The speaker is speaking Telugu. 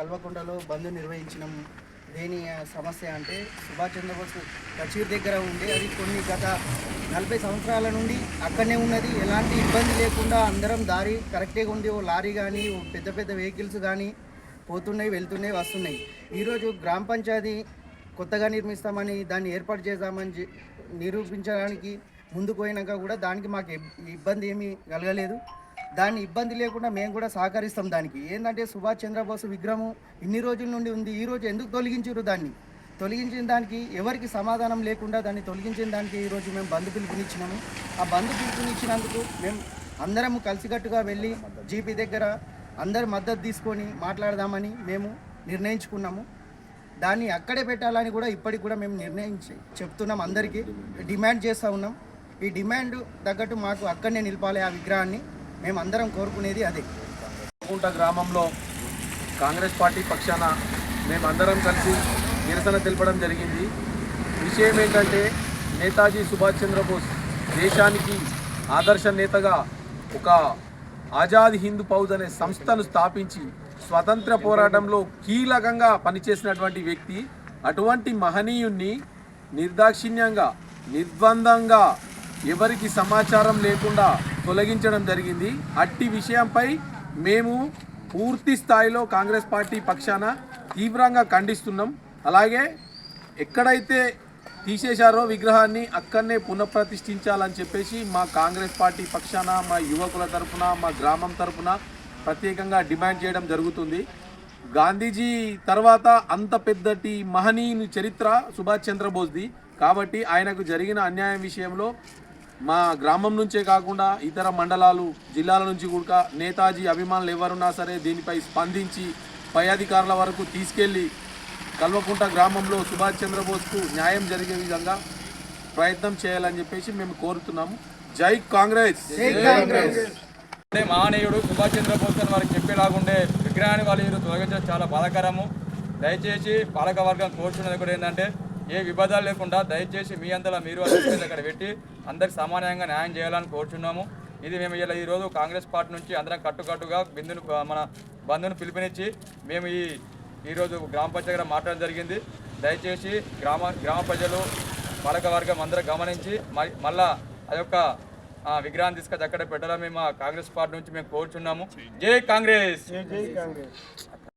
కల్వకుంటలో బంద్ నిర్వహించినాం. దేని సమస్య అంటే సుభాష్ చంద్రబోస్ కచీర్ దగ్గర ఉండే. అది కొన్ని గత నలభై సంవత్సరాల నుండి అక్కడనే ఉన్నది. ఎలాంటి ఇబ్బంది లేకుండా అందరం దారి కరెక్ట్గా ఉంది ఓ లారీ కానీ ఓ పెద్ద పెద్ద వెహికల్స్ కానీ పోతున్నాయి వెళ్తున్నాయి వస్తున్నాయి. ఈరోజు గ్రామ పంచాయతీ కొత్తగా నిర్మిస్తామని దాన్ని ఏర్పాటు చేద్దామని నిరూపించడానికి ముందుకు పోయినాక కూడా దానికి మాకు ఇబ్బంది ఏమీ కలగలేదు. దాన్ని ఇబ్బంది లేకుండా మేము కూడా సహకరిస్తాం దానికి. ఏంటంటే సుభాష్ చంద్రబోస్ విగ్రహం ఇన్ని రోజుల నుండి ఉంది. ఈ రోజు ఎందుకు తొలగించారు దాన్ని? తొలగించిన దానికి ఎవరికి సమాధానం లేకుండా దాన్ని తొలగించిన దానికి ఈరోజు మేము బంధు పిలుపునిచ్చినాము. ఆ బంధు పిలుపునిచ్చినందుకు మేము అందరము కలిసికట్టుగా వెళ్ళి జీపీ దగ్గర అందరి మద్దతు తీసుకొని మాట్లాడదామని మేము నిర్ణయించుకున్నాము. దాన్ని అక్కడే పెట్టాలని కూడా ఇప్పటికి కూడా మేము నిర్ణయించి చెప్తున్నాం అందరికీ. డిమాండ్ చేస్తూ ఉన్నాం. ఈ డిమాండ్ తగ్గట్టు మాకు అక్కడనే నిలపాలి ఆ విగ్రహాన్ని. మేమందరం కోరుకునేది అదే. కుంట గ్రామంలో కాంగ్రెస్ పార్టీ పక్షాన మేమందరం కలిసి నిరసన తెలపడం జరిగింది. విషయం ఏంటంటే నేతాజీ సుభాష్ చంద్రబోస్ దేశానికి ఆదర్శ నేతగా ఒక ఆజాద్ హింద్ ఫౌజ్ అనే సంస్థను స్థాపించి స్వతంత్ర పోరాటంలో కీలకంగా పనిచేసినటువంటి వ్యక్తి అటువంటి మహనీయుణ్ణి నిర్దాక్షిణ్యంగా నిర్బంధంగా ఎవరికి సమాచారం లేకుండా తొలగించడం జరిగింది. అట్టి విషయంపై మేము పూర్తి స్థాయిలో కాంగ్రెస్ పార్టీ పక్షాన తీవ్రంగా ఖండిస్తున్నాం. అలాగే ఎక్కడైతే తీసేశారో విగ్రహాన్ని అక్కడనే పునఃప్రతిష్ఠించాలని చెప్పేసి మా కాంగ్రెస్ పార్టీ పక్షాన మా యువకుల తరపున మా గ్రామం తరపున ప్రత్యేకంగా డిమాండ్ చేయడం జరుగుతుంది. గాంధీజీ తర్వాత అంత పెద్దటి మహనీయుని చరిత్ర సుభాష్ చంద్రబోస్ది. కాబట్టి ఆయనకు జరిగిన అన్యాయం విషయంలో మా గ్రామం నుంచే కాకుండా ఇతర మండలాలు జిల్లాల నుంచి కూడా నేతాజీ అభిమానులు ఎవరున్నా సరే దీనిపై స్పందించి పై అధికారుల వరకు తీసుకెళ్ళి కల్వకుంట గ్రామంలో సుభాష్ చంద్రబోస్కు న్యాయం జరిగే విధంగా ప్రయత్నం చేయాలని చెప్పేసి మేము కోరుతున్నాము. జై కాంగ్రెస్! అంటే మహనీయుడు సుభాష్ చంద్రబోస్ అని వారికి చెప్పేలాగుండే విగ్రహాన్ని వాళ్ళు తొలగించడం చాలా బాధాకరము. దయచేసి పాలక వర్గం కోరుచున్నది కూడా ఏంటంటే ఏ విభేదాలు లేకుండా దయచేసి మీ అంతలా మీరు అధికారులు అక్కడ పెట్టి అందరికి సమానంగా న్యాయం చేయాలని కోరుచున్నాము. ఇది మేము ఇలా ఈరోజు కాంగ్రెస్ పార్టీ నుంచి అందరం కట్టుకట్టుగా బిందును మన బంధును పిలుపునిచ్చి మేము ఈ ఈరోజు గ్రామ పంచాయతీ దగ్గర మాట్లాడడం జరిగింది. దయచేసి గ్రామ గ్రామ ప్రజలు పాలక వర్గం అందరూ గమనించి మళ్ళా ఆ యొక్క విగ్రహాన్ని తీసుకొచ్చి అక్కడ పెట్టాలని మేము మా కాంగ్రెస్ పార్టీ నుంచి మేము కోరుచున్నాము. జై కాంగ్రెస్!